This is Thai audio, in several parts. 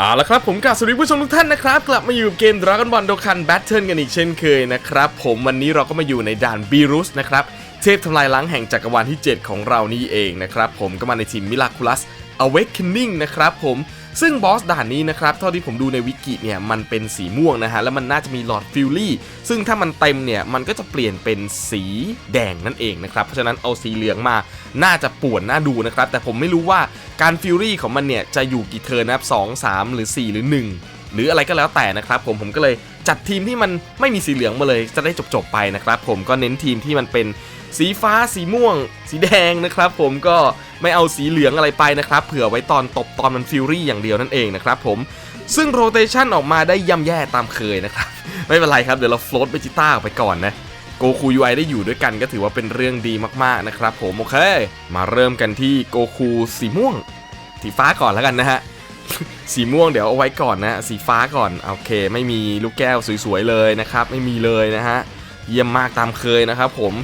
เอาละครับผมกับสวัสดีผู้ชมทุกท่านนะครับ กลับมาอยู่เกม Dragon Ball Dokkan Battle กันอีกเช่นเคยนะครับ ผมวันนี้เราก็มาอยู่ในด่านบีรุสนะครับ เทพทำลายล้างแห่งจักรวาลที่ 7 ของเรานี่เองนะครับ ผมก็มาในทีม Miraculous Awakening นะครับผม ซึ่งบอสด่านนี้นะครับเท่าที่ผมดูในวิกิเนี่ยมันเป็นสีม่วงนะฮะแล้วมันน่าจะมีหลอดฟิลลี่ซึ่งถ้ามันเต็มเนี่ยมันก็จะเปลี่ยนเป็นสีแดงนั่นเองนะครับเพราะฉะนั้นเอาสีเหลืองมาน่าจะป่วนน่าดูนะครับแต่ผมไม่รู้ว่าการฟิลลี่ของมันเนี่ยจะอยู่กี่เทิร์นนะครับ2 3หรือ 4 หรือ 1 หรืออะไรก็แล้วแต่นะครับผมผมก็เลยจัดทีมที่มันไม่มีสีเหลืองมาเลยจะได้จบๆไปนะครับผมก็เน้นทีมที่มันเป็น สีฟ้าสีม่วง สีแดงนะครับผมก็ไม่เอาสีเหลืองอะไรไปนะครับเผื่อไว้ตอนตบตอนมันฟิลลี่อย่างเดียวนั่นเองนะครับผมซึ่งโรเตชันออกมาได้ย่ำแย่ตามเคยนะครับ ไม่เป็นไรครับเดี๋ยวเราโฟลตเบจิต้าออกไปก่อนนะโกคูยูไอได้อยู่ด้วยกันก็ถือว่าเป็นเรื่องดีมากๆนะครับผมโอเค มาเริ่มกันที่โกคูสีม่วง สีฟ้าก่อนแล้วกันนะฮะสีม่วงเดี๋ยวเอาไว้ก่อนนะสีฟ้าก่อนโอเค ไม่มีลูกแก้วสวยๆเลยนะครับไม่มีเลยนะฮะเยี่ยมมากตามเคยนะครับผม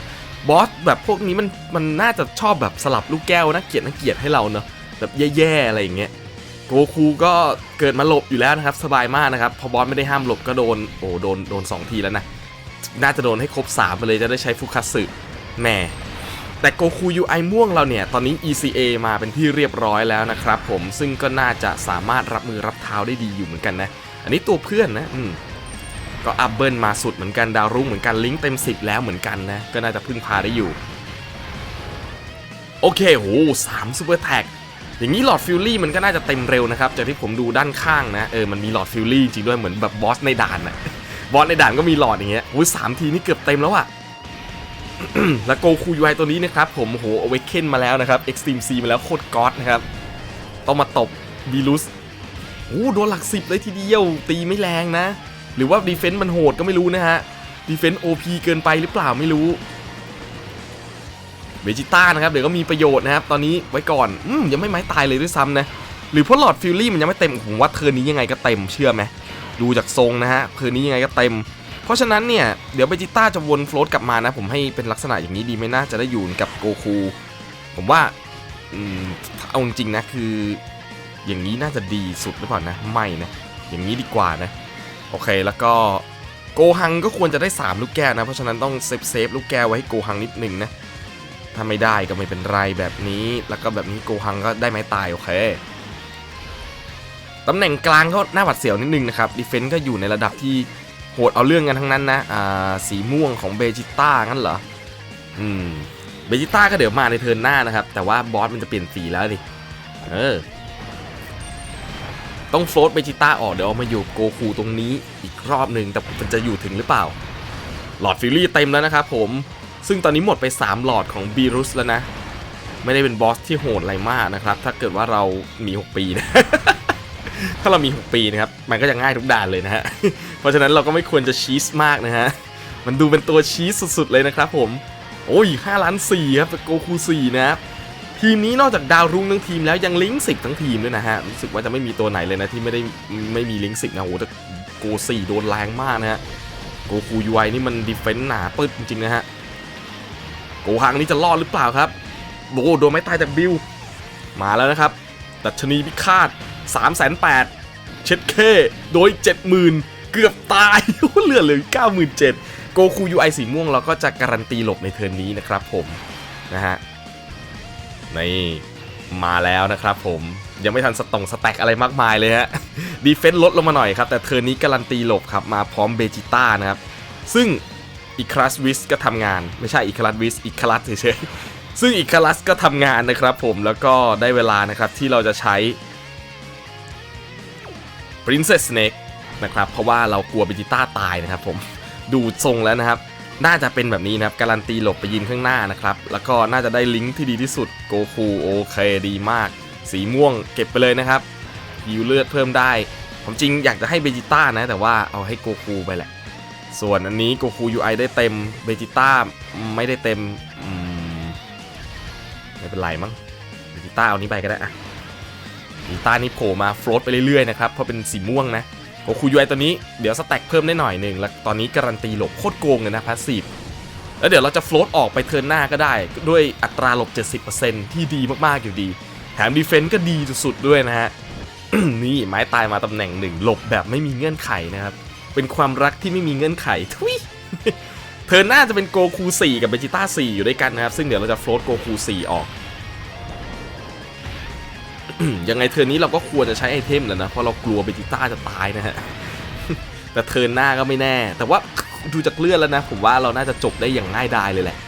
บอสแบบพวกนี้มันมันน่าจะชอบแบบสลับลูกแก้วนะเกียดนะเกียดให้เราเนาะแบบแย่ๆอะไรอย่างเงี้ยโกคูก็เกิดมาหลบอยู่แล้วนะครับ สบายมากนะครับ พอบอสไม่ได้ห้ามหลบก็โดนโอ้โดนโดนสองทีแล้วนะ น่าจะโดนให้ครบ3ไปเลยจะได้ใช้ฟุคัสึแหม่แต่โกคูยูไอม่วงเราเนี่ย ตอนนี้ ECA มาเป็นที่เรียบร้อยแล้วนะครับผมซึ่งก็น่าจะสามารถรับมือรับเท้าได้ดีอยู่เหมือนกันนะ อันนี้ตัวเพื่อนนะอืม ก็อัพเบิลมาสุดเหมือนกันดาวรุ่งเหมือนกันลิงก์เต็ม 10 แล้วเหมือนกันนะ ก็น่าจะพึ่งพาได้อยู่ โอเคโหสามซูเปอร์แท็กอย่างนี้หลอดฟิลลี่มันก็น่าจะเต็มเร็วนะครับ จากที่ผมดูด้านข้างนะ เออมันมีหลอดฟิลลี่จริงด้วยเหมือนแบบบอสในด่านนะบอสในด่านก็มีหลอดอย่างเงี้ยอุ้ยสามทีนี่เกือบเต็มแล้วอะแล้วโกคูยูไอตัวนี้นะครับผมโหเอาไว้เค้นมาแล้วนะครับเอ็กซ์ตรีมซีมาแล้วโคตรก๊อตนะครับต้องมาตบบีลุสโอ้โดนหลักสิบเลยทีเดียวตีไม่แรงนะ หรือว่าดีเฟนต์มันโหดก็ไม่รู้นะฮะดีเฟนต์โอพีเกินไปหรือเปล่าไม่รู้เบจิต้านะครับเดี๋ยวก็มีประโยชน์นะครับ ตอนนี้ไว้ก่อนอืมยังไม่ไม้ตายเลยด้วยซ้ำนะ หรือเพราะหลอดฟิลลี่มันยังไม่เต็มผมว่าเทอร์นนี้ยังไงก็เต็มเชื่อไหมดูจากทรงนะฮะเทอร์นนี้ยังไงก็เต็ม เพราะฉะนั้นเนี่ยเดี๋ยวเบจิต้าจะวนโฟลตกลับมานะ ผมให้เป็นลักษณะอย่างนี้ดีไหมน่าจะได้อยู่กับโกคูผมว่าอืมเอาจริงนะคือ อย่างนี้น่าจะดีสุดหรือเปล่านะไม่นะอย่างนี้ดีกว่านะ โอเคแล้วก็โกฮังก็ควรจะได้ 3 ลูกแก้วนะ เพราะฉะนั้นต้องเซฟเซฟลูกแก้วไว้ให้โกฮังนิดหนึ่งนะถ้าไม่ได้ก็ไม่เป็นไรแบบนี้ แล้วก็แบบนี้โกฮังก็ได้ไม้ตายโอเคตำแหน่งกลางก็น่าหวัดเสียวนิดนึงนะครับดีเฟนต์ก็อยู่ในระดับที่โหดเอาเรื่องกันทั้งนั้นนะอ่าสีม่วงของเบจิต้างั้นเหรออืมเบจิต้าก็เดี๋ยวมาในเทิร์นหน้านะครับ แต่ว่าบอสมันจะเปลี่ยนสีแล้วดิเออ ต้องโฟลตเบจิต้าออกเดี๋ยวเอามาอยู่โกคูตรงนี้อีกรอบหนึ่งแต่มันจะอยู่ถึงหรือเปล่า หลอดฟิลลี่เต็มแล้วนะครับผม ซึ่งตอนนี้หมดไป 3 หลอดของบีรุสแล้วนะ ไม่ได้เป็นบอสที่โหดอะไรมากนะครับ ถ้าเกิดว่าเรามี 6 ปีนะ ถ้าเรามี 6 ปีนะครับ มันก็จะง่ายทุกด่านเลยนะฮะ เพราะฉะนั้นเราก็ไม่ควรจะชีสมากนะฮะ มันดูเป็นตัวชีสสุดๆเลยนะครับผม โอ้ย5ล้าน4ครับโกคู4นะครับ ทีมนี้นอกจากดาวรุ่งทั้งทีมแล้วยังลิงก์สิบทั้งทีมด้วยนะฮะ รู้สึกว่าจะไม่มีตัวไหนเลยนะที่ไม่ได้ไม่มีลิงก์สิบนะโอ้โหแต่โกสี่โดนแรงมากนะฮะ โกคูยูไอนี่มันดีเฟนต์หนาปึ๊ดจริงๆนะฮะ โกฮังนี่จะรอดหรือเปล่าครับโบโดนไม่ตายจากบิลมาแล้วนะครับดัชนีพิฆาต3 8 0 0 0เช็ดเคโดย 70,000 เกือบตายเหลือเหลือ97,000โกคูยูไอสีม่วงเราก็จะการันตีหลบในเทิร์นนี้นะครับผมนะฮะ นี่มาแล้วนะครับผมยังไม่ทันสตองสแต็กอะไรมากมายเลยฮะดีเฟนต์ลดลงมาหน่อยครับ แต่เทอร์นี้การันตีหลบครับ มาพร้อมเบจิต้านะครับ ซึ่งอีคลัสวิสก็ทำงาน ไม่ใช่อีคลัสวิสอีคลัสเฉยๆ ซึ่งอีคลัสก็ทำงานนะครับผมแล้วก็ได้เวลานะครับที่เราจะใช้ Princess Snake นะครับ เพราะว่าเรากลัวเบจิต้าตายนะครับผมดูทรงแล้วนะครับ น่าจะเป็นแบบนี้นะครับ การันตีหลบไปยินข้างหน้านะครับ แล้วก็น่าจะได้ลิงก์ที่ดีที่สุดโกคูโอเคดีมาก สีม่วงเก็บไปเลยนะครับยิวเลือดเพิ่มได้ผมจริงอยากจะให้เบจิต้านะ แต่ว่าเอาให้โกคูไปแหละ ส่วนอันนี้โกคู UI ได้เต็มเบจิต้าไม่ได้เต็มอืมไม่เป็นไรมั้งเบจิต้าเอานี้ไปก็ได้อะเบจิต้านี่โผล่มาโฟลตไปเรื่อยๆนะครับเพราะเป็นสีม่วงนะ โกคู UI ตัวนี้เดี๋ยวสแต็กเพิ่มได้หน่อยหนึ่งแล้วตอนนี้การันตีหลบโคตรโกงเลยนะพาสซีฟแล้วเดี๋ยวเราจะโฟลตออกไปเทิร์นหน้าก็ได้ ด้วยอัตราหลบ 70%ที่ดีมากๆอยู่ดี แถมดีเฟนต์ก็ดีสุดๆด้วยนะฮะนี่ไม้ตายมาตำแหน่งหนึ่งหลบแบบไม่มีเงื่อนไขนะครับ เป็นความรักที่ไม่มีเงื่อนไขทุยเธอน่าจะเป็นโกคู4กับเบจิต้า4อยู่ด้วยกันนะครับ ซึ่งเดี๋ยวเราจะโฟลตโกคู4ออก ยังไงเทอร์นนี้เราก็ควรจะใช้ไอเทมแล้วนะเพราะเรากลัวเบจิต้าจะตายนะฮะแต่เทิร์นหน้าก็ไม่แน่ แต่ว่าดูจากเลือดแล้วนะ ผมว่าเราน่าจะจบได้อย่างง่ายดายเลยแหละ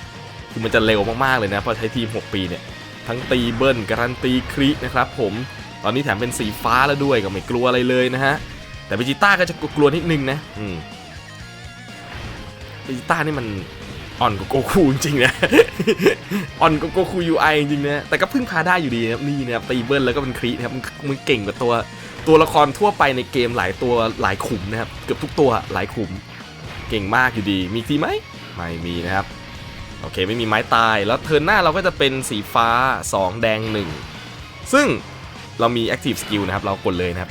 คือมันจะเร็วมากๆเลยนะเพราะใช้ทีม 6 ปีเนี่ยทั้งตีเบิ้ลการันตีครินะครับผมตอนนี้แถมเป็นสีฟ้าแล้วด้วยก็ไม่กลัวอะไรเลยนะฮะแต่เบจิต้าก็จะกลัวนิดนึงนะอืมเบจิต้านี่มัน อ่อนกว่าโกคูจริงๆนะอ่อนกว่าโกคูยูไอจริงๆนะแต่ก็พึ่งพาได้อยู่ดีนะครับนี่นะครับตีเบิ้ลแล้วก็เป็นครินะครับมันเก่งกว่าตัวตัวละครทั่วไปในเกมหลายตัวหลายขุมนะครับเกือบทุกตัวหลายขุม เก่งมากอยู่ดีมีทีไหมไม่มีนะครับโอเคไม่มีไม้ตายแล้วเทิร์นหน้าเราก็จะเป็นสีฟ้า 2 แดง 1 ซึ่ง เรามี Active Skill นะครับ เรากดเลยนะครับ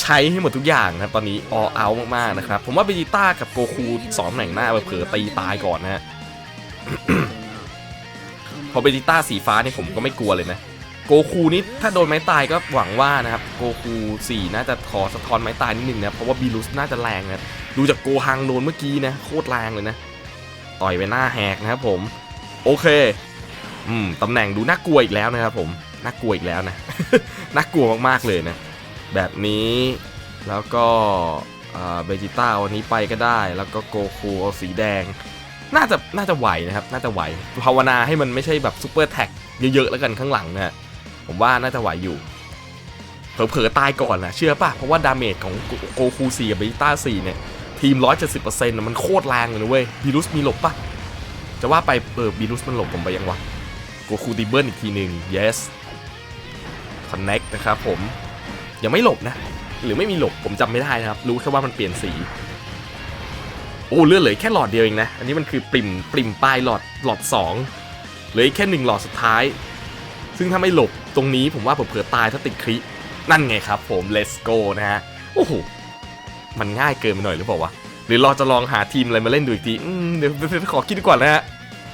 ใช้ให้หมดทุกอย่างนะครับ ตอนนี้ all out มาก ๆ นะครับ ผมว่าเบจิต้ากับโกคูสองแหน่งหน้าเผลอตีตายก่อนนะฮะพอเบจิต้าสีฟ้าเนี่ยผมก็ไม่กลัวเลยนะโกคูนี่ถ้าโดนไม้ตายก็หวังว่านะครับโกคู4น่าจะขอสะท้อนไม้ตายนิดนึงนะเพราะว่าบีรุสน่าจะแรงนะดูจากโกฮังโดนเมื่อกี้นะโคตรแรงเลยนะต่อยไปหน้าแหกนะครับผม โอเค อืมตำแหน่งดูน่ากลัวอีกแล้วนะครับผม น่ากลัวอีกแล้วนะ น่ากลัวมากๆเลยนะ แบบนี้แล้วก็เบจิต้าวันนี้ไปก็ได้ แล้วก็โกคูเอาสีแดง น่าจะน่าจะไหวนะครับ น่าจะไหวภาวนาให้มันไม่ใช่แบบซูเปอร์แท็กเยอะๆแล้วกันข้างหลังนะฮะผมว่าน่าจะไหวอยู่เผลอๆตายก่อนนะเชื่อป่ะ เพราะว่าดาเมจของโกคู4กับเบจิต้า4เนี่ย ทีม 170%นะมันโคตรแรงเลยนะเว้ยบีรุสมีหลบป่ะ จะว่าไปเออบีรุสมันหลบผมไปยังวะโกคูดิเบิลอีกทีหนึ่ง yes connect นะครับผม ยังไม่หลบนะ หรือไม่มีหลบผมจำไม่ได้นะครับ รู้แค่ว่ามันเปลี่ยนสี โอ้เลือดเหลือแค่หลอดเดียวเองนะ อันนี้มันคือปริมปริมปลายหลอดหลอด 2 เหลือแค่หนึ่งหลอดสุดท้าย ซึ่งถ้าไม่หลบตรงนี้ผมว่าเผื่อตายถ้าติดครินั่นไงครับผม let's go นะฮะ โอ้โห มันง่ายเกินไปหน่อยหรือเปล่าวะ หรือเราจะลองหาทีมอะไรมาเล่นดูอีกทีเดี๋ยวเดี๋ยวขอคิดดีกว่านะฮะ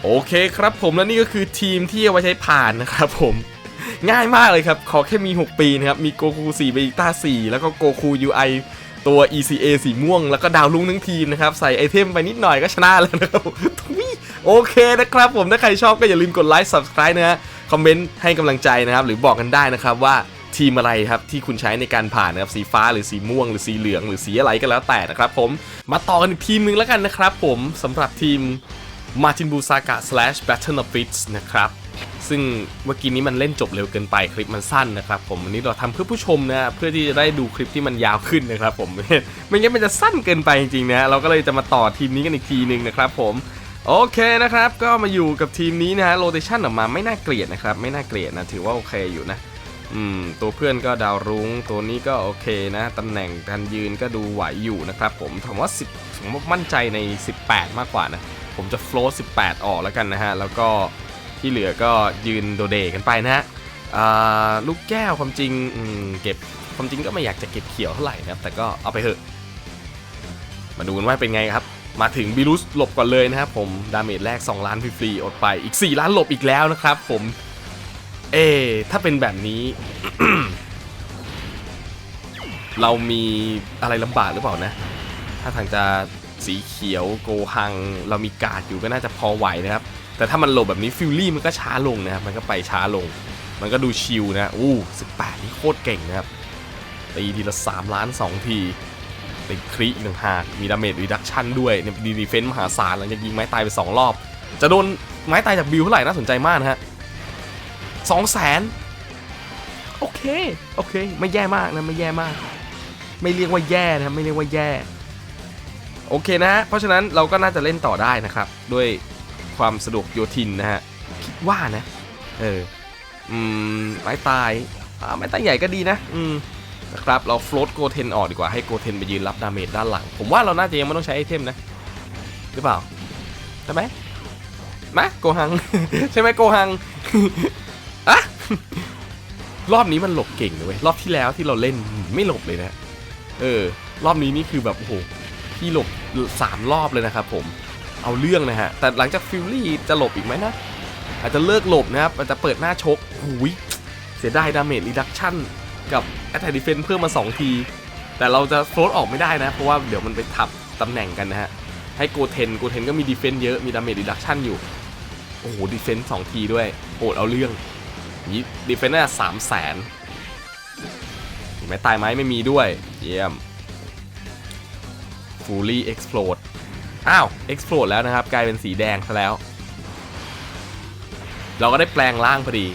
โอเคครับผม และนี่ก็คือทีมที่เอาไว้ใช้ผ่านนะครับผม ง่ายมากเลยครับ ขอแค่มี 6 ปีนะครับ มีโกคู4เบต้า4แล้วก็โกคู UI ตัว ECA สีม่วง แล้วก็ดาวลุ้งทั้งทีมนะครับ ใส่ไอเทมไปนิดหน่อยก็ชนะแล้วนะครับทุยโอเคนะครับผม ถ้าใครชอบก็อย่าลืมกดไลค์ Subscribe นะฮะ คอมเมนต์ให้กำลังใจนะครับ หรือบอกกันได้นะครับว่าทีมอะไรครับ ที่คุณใช้ในการผ่านนะครับ สีฟ้าหรือสีม่วง หรือสีเหลือง หรือสีอะไรก็แล้วแต่นะครับผมมาต่อกันอีกทีมหนึงแล้วกันนะครับผมสำหรับทีม Martin b u s a g a slash Battle of Fits นะครับ ซึ่งเมื่อกี้นี้มันเล่นจบเร็วเกินไปคลิปมันสั้นนะครับผมวันนี้เราทำเพื่อผู้ชมนะเพื่อที่จะได้ดูคลิปที่มันยาวขึ้นนะครับผมไม่งั้นมันจะสั้นเกินไปจริงๆนะเราก็เลยจะมาต่อทีมนี้กันอีกทีหนึ่งนะครับผมโอเคนะครับก็มาอยู่กับทีมนี้นะฮะโรเตชันออกมาไม่น่าเกลียดนะครับไม่น่าเกลียดนะถือว่าโอเคอยู่นะอืมตัวเพื่อนก็ดาวรุ้งตัวนี้ก็โอเคนะตำแหน่งการยืนก็ดูไหวอยู่นะครับผมผมว่า10ผมมั่นใจใน 18 มากกว่านะผมจะโฟลต์18 ออกแล้วกันนะฮะแล้วก็ ที่เหลือก็ยืนโดเดกันไปนะฮะลูกแก้วความจริงเก็บความจริงก็ไม่อยากจะเก็บเขียวเท่าไหร่นะครับแต่ก็เอาไปเถอะ มาดูกันว่าเป็นไงครับ มาถึงบิลุสหลบก่อนเลยนะครับผมดาเมจแรก 2 ล้านฟรีๆอดไปอีก 4 ล้านหลบอีกแล้วนะครับผม เอ ถ้าเป็นแบบนี้ เรามีอะไรลำบากหรือเปล่านะ ถ้าทางจะสีเขียวโกหัง เรามีกาดอยู่ก็น่าจะพอไหวนะครับ แต่ถ้ามันหลบแบบนี้ฟิลลี่มันก็ช้าลงนะครับ มันก็ไปช้าลง มันก็ดูชิลนะอู้18นี่โคตรเก่งนะครับตีทีละ 3 ล้าน 2 ทีเป็นคริอีกต่างหาก มีดาเมจรีดักชันด้วยเนี่ยดีดีเฟนส์มหาศาลหลังจากยิงไม้ตายไป 2 รอบ จะโดนไม้ตายจากบิวเท่าไหร่น่าสนใจมากนะฮะสองแสนโอเค โอเค ไม่แย่มากนะ ไม่แย่มาก ไม่เรียกว่าแย่นะไม่เรียกว่าแย่ โอเคนะ เพราะฉะนั้นเราก็น่าจะเล่นต่อได้นะครับ ด้วย ความสะดวกโยทินนะฮะ คิดว่านะ เออ อืม ไม้ตายาไม้ตายใหญ่ก็ดีนะ อืมนะครับ เราโฟลตโกเทนออกดีกว่า ให้โกเทนไปยืนรับดาเมจด้านหลัง ผมว่าเราน่าจะยังไม่ต้องใช้ไอเทมนะ หรือเปล่า ใช่ไหมมาโกหัง ใช่ไหมโกหังอะรอบนี้มันหลบเก่งเลยเว้ย รอบที่แล้วที่เราเล่นไม่หลบเลยนะ เออ รอบนี้นี่คือแบบโอ้โหพี่หลบสามรอบเลยนะครับผม เอาเรื่องนะฮะ แต่หลังจากฟิลลี่จะหลบอีกไหมนะ อาจจะเลิกหลบนะครับอาจจะเปิดหน้าชกหูยเสียดายดาเมจรีดักชั่นกับแอตแทกดิเฟนเพิ่มมา 2 ที แต่เราจะโฟลดออกไม่ได้นะ เพราะว่าเดี๋ยวมันไปทับตำแหน่งกันนะฮะ ให้โกเทนโกเทนก็มีดีเฟนเยอะมีดาเมจดีดักชั่นอยู่ โอ้โหดีเฟนสองทีด้วยโหดเอาเรื่องนี้ดีเฟนน่าสามแสนไม่ตายไหมไม่มีด้วย เยี่ยม Fully Explode อ้ อ้าว Explode แล้วนะครับ กลายเป็นสีแดงซะแล้ว เราก็ได้แปลงร่างพอดี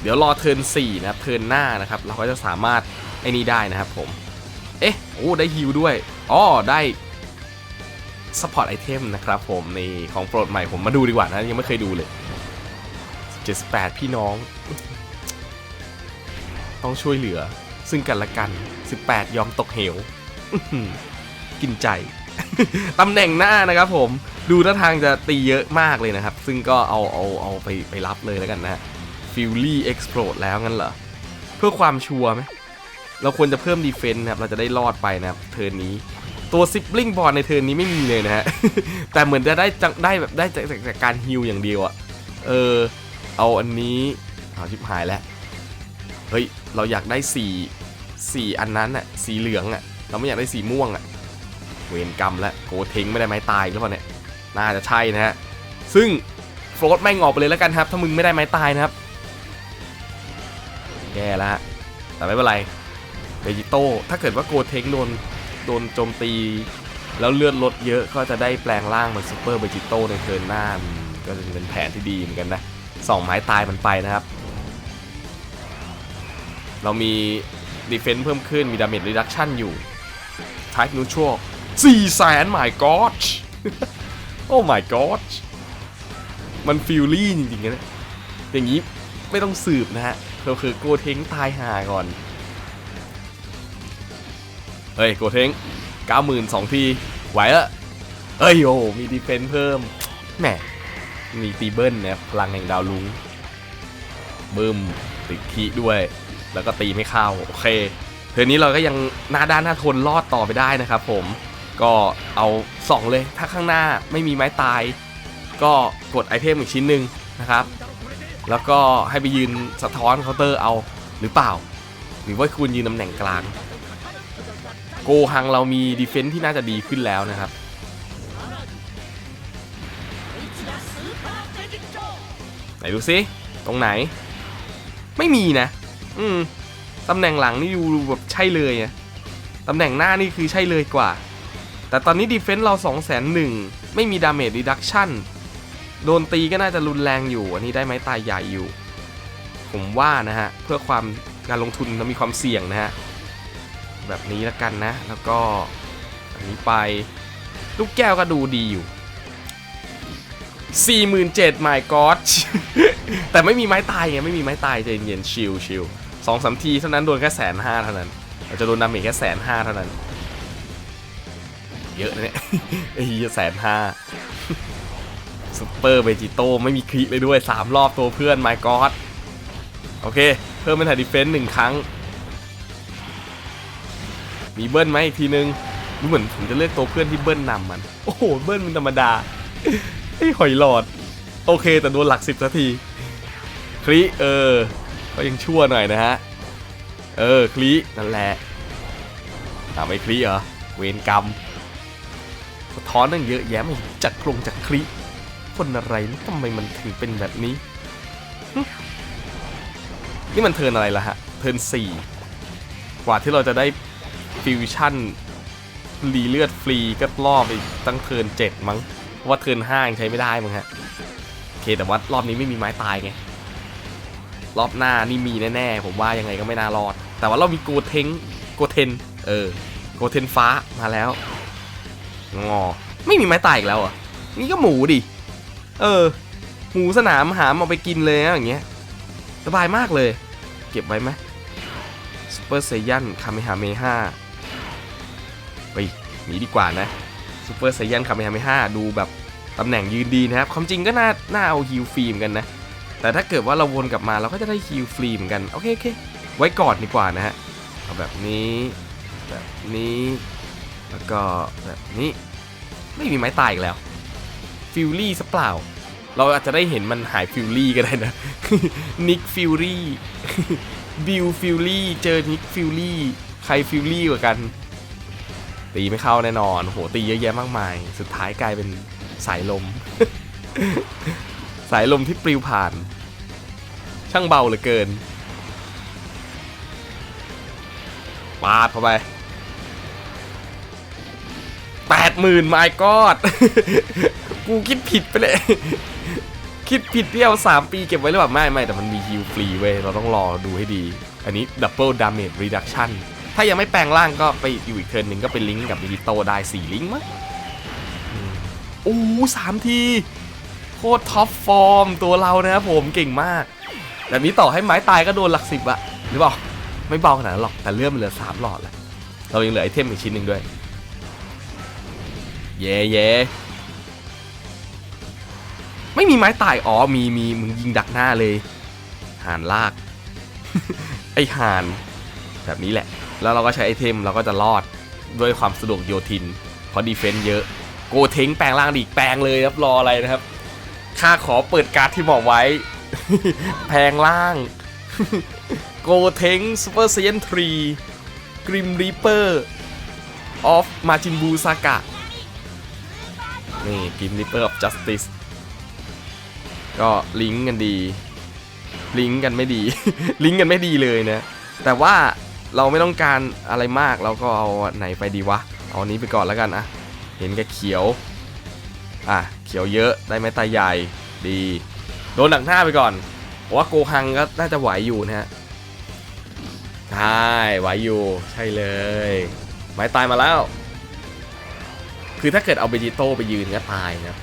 เดี๋ยวรอเทิร์น4นะครับ เทิร์นหน้านะครับ เราก็จะสามารถไอ้นี่ได้นะครับผม เอ๊ะ โอ้ ได้ฮิวด้วย อ๋อ ได้สปอร์ตไอเทมนะครับผมในของโปรดใหม่ผมมาดูดีกว่านะ ยังไม่เคยดูเลย78พี่น้อง ต้องช่วยเหลือซึ่งกันและกัน 18 ยอมตกเหวกินใจ ตำแหน่งหน้านะครับผมดูท่าทางจะตีเยอะมากเลยนะครับ ซึ่งก็เอาเอาเอาไปไปรับเลยแล้วกันนะฮะ Fury Explode แล้วงั้นเหรอ เพื่อความชัวร์ไหมเราควรจะเพิ่มดีเฟนต์นะครับเราจะได้รอดไปนะครับเทิร์นนี้ตัวซิปลิงบอลในเทิร์นนี้ไม่มีเลยนะฮะ แต่เหมือนจะได้จังได้แบบได้จากจากจากการฮิลอย่างเดียวอะเออ เอาอันนี้เอาชิบหายแล้ว เฮ้ย เราอยากได้สีสีอันนั้นอะสีเหลืองอะเราไม่อยากได้สีม่วงอะ เวรกรรมแล้วโกเทงไม่ได้ไม้ตายหรือเปล่าเนี่ยน่าจะใช่นะฮะซึ่งโฟลตไม่งออกไปเลยแล้วกันครับ ถ้ามึงไม่ได้ไม้ตายนะครับแย่แล้วฮะแต่ไม่เป็นไรเบจิโต้ถ้าเกิดว่าโกเทงโดนโดนโจมตี แล้วเลือดลดเยอะก็จะได้แปลงร่างเป็นซูเปอร์เบจิโต้ในเทิร์นหน้า ก็จะเป็นแผนที่ดีเหมือนกันนะสองไม้ตายมันไปนะครับ เรามีดีเฟน s ์เพิ่มขึ้นมีดาเมจรีดักชั่นอยู่ Type Neutral สี่แสน my god โอ้ my god มันฟิลลี่จริงๆนะเนี่ยอย่างนี้ไม่ต้องสืบนะฮะเราคือโกเทงตายห่าก่อน เฮ้ย โกเทงเก้าหมื่นสองทีไหวละเอ้ยโอ้มีดีเฟนเพิ่ม แหม มีตีเบิลเนี่ยพลังแห่งดาวลุงบึ้มติดคีด้วย แล้วก็ตีไม่เข้า โอเค เทอนี้เราก็ยังหน้าด้านหน้าทนรอดต่อไปได้นะครับผม ก็เอา2เลยถ้าข้างหน้าไม่มีไม้ตาย ก็กดไอเทมอีกชิ้นหนึ่งนะครับ แล้วก็ให้ไปยืนสะท้อนเคาน์เตอร์เอาหรือเปล่า หรือว่าคุณยืนตำแหน่งกลาง โกฮังเรามีดีเฟน s ์ที่น่าจะดีขึ้นแล้วนะครับไหนดูซิตรงไหน ไม่มีนะ อืมตำแหน่งหลังนี่ดูแบบใช่เลยอะตำแหน่งหน้านี่คือใช่เลยกว่า แต่ตอนนี้ดีเฟน s ์เรา 2 0 0 0 0 0 ไม่มีดาเมจรีดักชั่น โดนตีก็น่าจะรุนแรงอยู่ อันนี้ได้ไม้ตายใหญ่อยู่ ผมว่านะฮะ เพื่อความการลงทุนเรามีความเสี่ยงนะฮะ แบบนี้แล้วกันนะ แล้วก็อันนี้ไป ลูกแก้วก็ดูดีอยู่ 47,000 my god แต่ไม่มีไม้ตายไง ไม่มีไม้ตายใจเย็นชิลชิลสองสามทีเท่านั้นโดนแค่แสนห้าเท่านั้น เราจะโดนดาเมจแค่แสนห้าเท่านั้น เยอะนะเนี่ยไอ้เหี้ยแสนห้าซุปเปอร์เบจิโต้ไม่มีคลิเลยด้วย 3 รอบตัวเพื่อน my god โอเค เพิ่มเป็นไทดิเฟนต์หนึ่งครั้ง มีเบิ้ลไหมอีกทีนึงดูเหมือนผมจะเลือกตัวเพื่อนที่เบิ้ลนำมัน โอ้โห เบิ้ลมันธรรมดาไอ้หอยหลอด โอเค แต่โดนหลักสิบนาที คลิเออ ก็ยังชั่วหน่อยนะฮะ เออ คลินั่นแหละถามไอ้คลิเหรอ เวรกรรม ท้อนนั่งเยอะแยะไม่เห็นจัดโครงจากคลิคนอะไรนี่ทำไมมันถึงเป็นแบบนี้ นี่มันเทินอะไรล่ะฮะ เทินสี่กว่าที่เราจะได้ฟิวชั่นรีเลือดฟรีก็รอบไปตั้งเทินเจ็ดมั้ง เพราะว่าเทินห้ายังใช้ไม่ได้มั้งฮะโอเคแต่ว่ารอบนี้ไม่มีไม้ตายไง รอบหน้านี่มีแน่ๆ ผมว่ายังไงก็ไม่น่ารอด แต่ว่าเรามีโกเทงโกเทน เออ โกเทนฟ้ามาแล้ว งอ ไม่มีไม้ตายอีกแล้วอะนี่ก็หมูดิ เออ หมูสนามหามเอาไปกินเลยนะอย่างเงี้ย สบายมากเลย เก็บไว้ไหมซูเปอร์เซยันคาเมฮาเมห้าไปหนีดีกว่านะซูเปอร์เซยันคาเมฮาเมห้าดูแบบตำแหน่งยืนดีนะครับ ความจริงก็น่า น่าเอาฮิลฟรีเหมือนกันนะ แต่ถ้าเกิดว่าเราวนกลับมาเราก็จะได้ฮิลฟรีเหมือนกัน โอเคโอเค ไว้ก่อนดีกว่านะฮะ เอาแบบนี้ แบบนี้ แล้วก็แบบนี้ไม่มีไม้ตายอีกแล้วฟิลลี่สเปล่า เราอาจจะได้เห็นมันหายฟิลลี่ก็ได้นะนิกฟิลลี่บิลฟิลลี่เจอนิกฟิลลี่ใครฟิลลี่กว่ากัน ตีไม่เข้าแน่นอนโหตีเยอะแยะมากมาย สุดท้ายกลายเป็นสายลม สายลมที่ปลิวผ่าน ช่างเบาเหลือเกินปาดเข้าไป หมื่นไมกอด กูคิดผิดไปเลย คิดผิดที่เอาสามปีเก็บไว้หรือเปล่าไม่ไม่แต่มันมีฮิลฟรีเว้ย เราต้องรอดูให้ดี อันนี้ Double Damage Reduction ถ้ายังไม่แปลงร่างก็ไปอยู่อีกเทิร์นหนึ่งก็เป็นลิงก์กับดิจิโตได้สี่ลิงก์มั้งโอ้สามที โคตรท็อปฟอร์มตัวเรานะครับผมเก่งมาก แบบนี้ต่อให้ไม้ตายก็โดนหลักสิบอะหรือเปล่าไม่เบาขนาดนั้นหรอกแต่เลื่อนมันเหลือสามหลอดแล้วเรายังเหลือไอเทมอีกชิ้นหนึ่งด้วย เย่เย่ไม่มีไม้ตายอ๋อมีมีมึงยิงดักหน้าเลยห่านลาก ไอห่านแบบนี้แหละ แล้วเราก็ใช้ไอเทมเราก็จะรอดด้วยความสะดวกโยทิน เพราะดีเฟนต์เยอะ โกเทงแปลงร่างดีแปลงเลยครับรออะไรนะครับข้าขอเปิดการ์ดที่บอกไว้ แพงล่าง โกเทงซูเปอร์เซียนทรีกริมรีเปอร์ออฟมาจินบูซากะ นี่กิมรีเปอร์ออฟจัสติสก็ลิงก์กันดี ลิงก์กันไม่ดี ลิงก์กันไม่ดีเลยนะ แต่ว่าเราไม่ต้องการอะไรมากเราก็เอาไหนไปดีวะ เอาอันนี้ไปก่อนแล้วกันอะเห็นแกเขียว อะ เขียวเยอะได้ไม้ตายใหญ่ดี โดนหนักหน้าไปก่อนผมว่าโกฮังก็น่าจะไหวอยู่นะฮะใช่ไหวอยู่ใช่เลย ไม้ตายมาแล้ว คือถ้าเกิดเอาเบจิโต้ไปยืนก็ตายนะ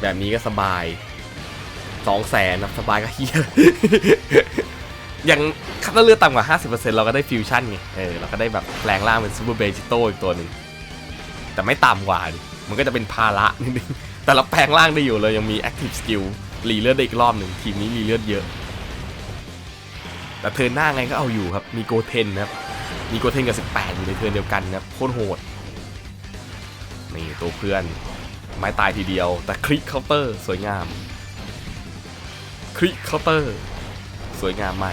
แบบนี้ก็สบายสองแสนนะสบายก็เฮียอย่างคัตเลือดต่ำกว่า 50%เราก็ได้ฟิวชั่นไง เออ เราก็ได้แบบแปลงร่างเป็นซูเปอร์เบจิโต้อีกตัวหนึ่ง แต่ไม่ต่ำกว่า มันก็จะเป็นภาระนิดนึง แต่เราแปลงร่างได้อยู่เลยยังมี Active Skill รีเลือดได้อีกรอบหนึ่งทีมนี้รีเลือดเยอะ แต่เทิร์นหน้าไงก็เอาอยู่ครับ มีโกเทนนะครับ มีโกเทนกับ 18 อยู่ในเทิร์นเดียวกันนะครับโคตรโหด นี่ตัวเพื่อน ไม้ตายทีเดียว แต่คลิกเคาน์เตอร์สวยงาม คลิกเคาน์เตอร์ สวยงามไหม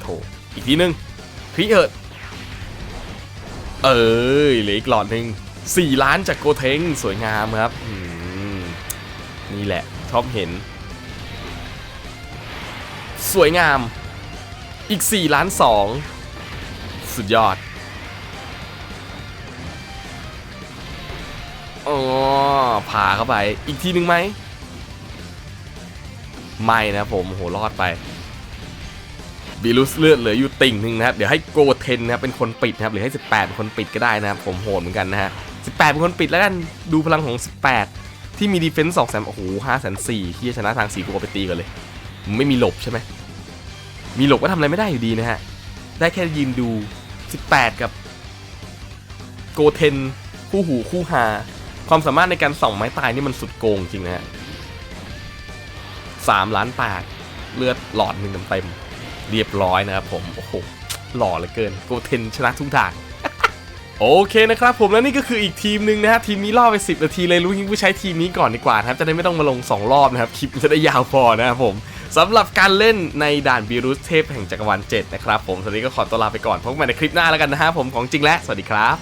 โถอีกทีนึงคลิกเอิดเอ้ยเหลืออีกหลอดหนึ่งสี่ล้านจากโกเทงสวยงามครับนี่แหละชอบเห็น สวยงาม อีก 4 ล้าน 2 สุดยอด อ๋อผ่าเข้าไป อีกทีหนึ่งไหม ไม่นะผมโหรอดไปบีลุสเลือดเหลืออยู่ติ่งหนึ่งนะครับ เดี๋ยวให้โกเทนนะครับเป็นคนปิดนะครับ หรือให้ 18 เป็นคนปิดก็ได้นะครับ ผมโหดเหมือนกันนะฮะ 18 เป็นคนปิดแล้วกัน ดูพลังของ 18 ที่มีดีเฟนส์2แสนโอ้โห5แสน4ที่จะชนะทางสีกูไปตีกันเลย ไม่มีหลบใช่ไหม มีหลบก็ทำอะไรไม่ได้อยู่ดีนะฮะ ได้แค่ยืนดู 18 กับ โกเทนคู่หูคู่หา ความสามารถในการส่องไม้ตายนี่มันสุดโกงจริงนะฮะสามล้านแปดเลือดหลอดหนึ่งเต็มเรียบร้อยนะครับผมโอ้โหหล่อเหลือเกินโกเทนชนะทุกทางโอเคนะครับผมแล้วนี่ก็คืออีกทีมหนึ่งนะฮะทีมนี้ล่อไป 10 นาทีเลยรู้ยิ่งผู้ใช้ทีมนี้ก่อนดีกว่าครับจะได้ไม่ต้องมาลง 2 รอบนะครับคลิปจะได้ยาวพอนะครับผมสำหรับการเล่นในด่านบีรุสเทพแห่งจักรวาล7นะครับผมสวัสดีก็ขอตัวลาไปก่อนพบกันใหม่ในคลิปหน้าแล้วกันนะฮะผมของจริงและสวัสดีครับ